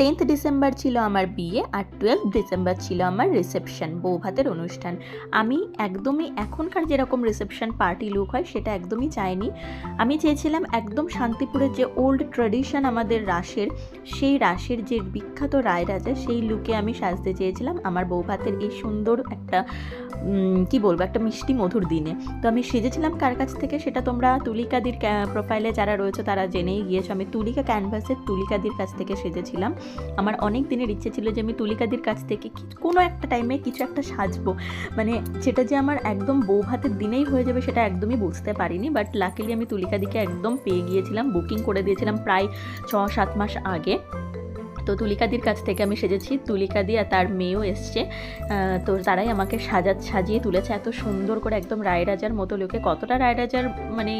Tenth December ছিল আমার বিয়ে আর টুয়েলভ ডিসেম্বর ছিল আমার রিসেপশন, বৌভাতের অনুষ্ঠান। আমি একদমই এখনকার যেরকম রিসেপশন পার্টি লুক হয় সেটা একদমই চাইনি। আমি চেয়েছিলাম একদম শান্তিপুরের যে ওল্ড ট্রেডিশন আমাদের রাসের, সেই রাসের যে বিখ্যাত রায় রাজা সেই লুকে আমি সাজতে চেয়েছিলাম আমার বৌভাতের এই সুন্দর একটা কি বলব, একটা মিষ্টি মধুর দিনে। তো আমি সেজেছিলাম কার কাছ থেকে সেটা তোমরা তুলিকাদির প্রোফাইলে যারা রয়েছে তারা জেনেই গিয়েছো। আমি তুলিকা ক্যানভাসের তুলিকাদির কাছ থেকে সেজেছিলাম। আমার অনেক দিনের ইচ্ছে ছিল যে আমি তুলিকাদির কাছ থেকে কোনো একটা টাইমে কিছু একটা সাজবো। মানে সেটা যে আমার একদম বউ ভাতের দিনেই হয়ে যাবে সেটা একদমই বুঝতে পারিনি বাট লাকিলি আমি তুলিকাদিকে একদম পেয়ে গিয়েছিলাম বুকিং করে দিয়েছিলাম প্রায় ছ সাত মাস আগে। তো তুলিকাদির কাছ থেকে আমি সেজেছি। তুলিকাদি আর তার মেয়েও এসছে। তো তারাই আমাকে সাজা, সাজিয়ে তুলেছে। এত সুন্দর করে একদম রায়রাজার মতো লোকে। কতটা রায়রাজার মানে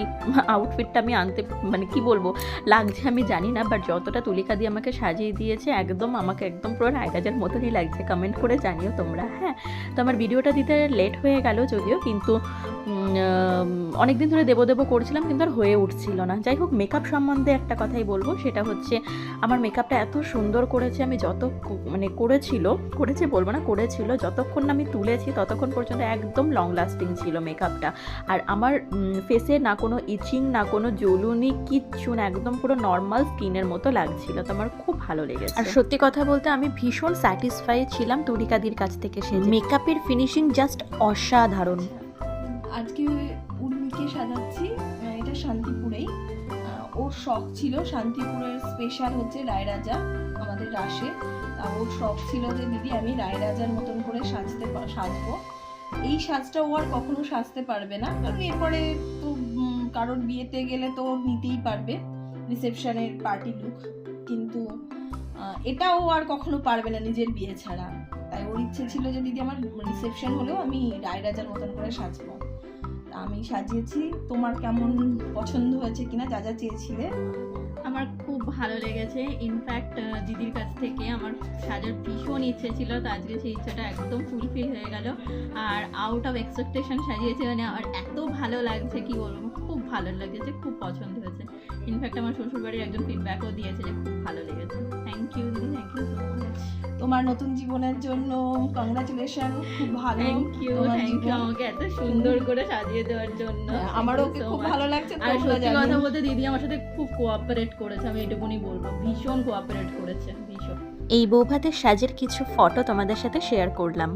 আউটফিটটা আমি আনতে মানে কি বলব? লাগছে আমি জানি না বাট যতটা তুলিকাদি আমাকে সাজিয়ে দিয়েছে, একদম আমাকে একদম পুরো রায়রাজার মতনই লাগছে। কমেন্ট করে জানিও তোমরা হ্যাঁ? তো আমার ভিডিওটা দিতে লেট হয়ে গেল যদিও, কিন্তু অনেক দিন ধরে দেবো দেবো করছিলাম কিন্তু আর হয়ে উঠছিল না। যাই হোক মেকআপ সম্বন্ধে একটা কথাই বলব সেটা হচ্ছে আমার মেকআপটা এত সুন্দর করেছে আমি যত মানে করেছিল করেছে বলব না করেছিল যতক্ষণ না আমি তুলেছি ততক্ষণ পর্যন্ত একদম লং লাস্টিং ছিল মেকআপটা আর আমার ফেসে না কোনো ইচিং না কোনো জ্বলুনি কিচ্ছু না একদম পুরো নর্মাল স্কিনের মতো লাগছিল। তো আমার খুব ভালো লেগেছে। আর সত্যি কথা বলতে আমি ভীষণ স্যাটিসফাই ছিলাম তুলিকাদির কাছ থেকে সে মেকআপের ফিনিশিং জাস্ট অসাধারণ। আজকে উর্মিকে সাজাচ্ছি। এটা শান্তিপুরেই। ওর শখ ছিল শান্তিপুরের স্পেশাল হচ্ছে রায়রাজা, আমাদের রাসে। ওর শখ ছিল যে, দিদি, আমি রায়রাজার মতন করে সাজতে সাজবো। এই সাজটা ও আর কখনো সাজতে পারবে না। কারণ এরপরে তো কারোর বিয়েতে গেলে তো নিতেই পারবে রিসেপশনের পার্টি লুক কিন্তু এটাও আর কখনো পারবে না নিজের বিয়ে ছাড়া। তাই ওর ইচ্ছে ছিল যে, দিদি, আমার রিসেপশন হলেও আমি রায়রাজার মতন করে সাজবো। আমি সাজিয়েছি। তোমার কেমন পছন্দ হয়েছে কিনা, যা যা চেয়েছিলে? আমার খুব ভালো লেগেছে। ইনফ্যাক্ট দিদির কাছ থেকে আমার সাজার ভীষণ ইচ্ছে ছিল, তো আজকে সেই ইচ্ছাটা একদম ফুলফিল হয়ে গেল। আর আউট অফ এক্সপেকটেশন সাজিয়েছে মানে আমার এত ভালো লাগছে, কি বলব? খুব ভালো লেগেছে, খুব পছন্দ হয়েছে। ইনফ্যাক্ট আমার শ্বশুরবাড়ির একজন ফিডব্যাকও দিয়েছে যে খুব ভালো লেগেছে। থ্যাংক ইউ দিদি থ্যাংক ইউ সো মাচ তোমার নতুন জীবনের জন্য কংগ্রাচুলেশন খুব ভালো থ্যাংক ইউ থ্যাংক ইউ আমাকে এত সুন্দর করে সাজিয়ে দেওয়ার জন্য। হ্যাঁ, আমারও খুব ভালো লাগছে আর তোমরা সত্যি কথা বলতে দিদি আমার সাথে খুব কোঅপারেট করেছে আমি এটুকুনি বলব। ভীষণ কোঅপারেট করেছে ভীষণ। এই বৌভাতের সাজের কিছু ফটো তোমাদের সাথে শেয়ার করলাম।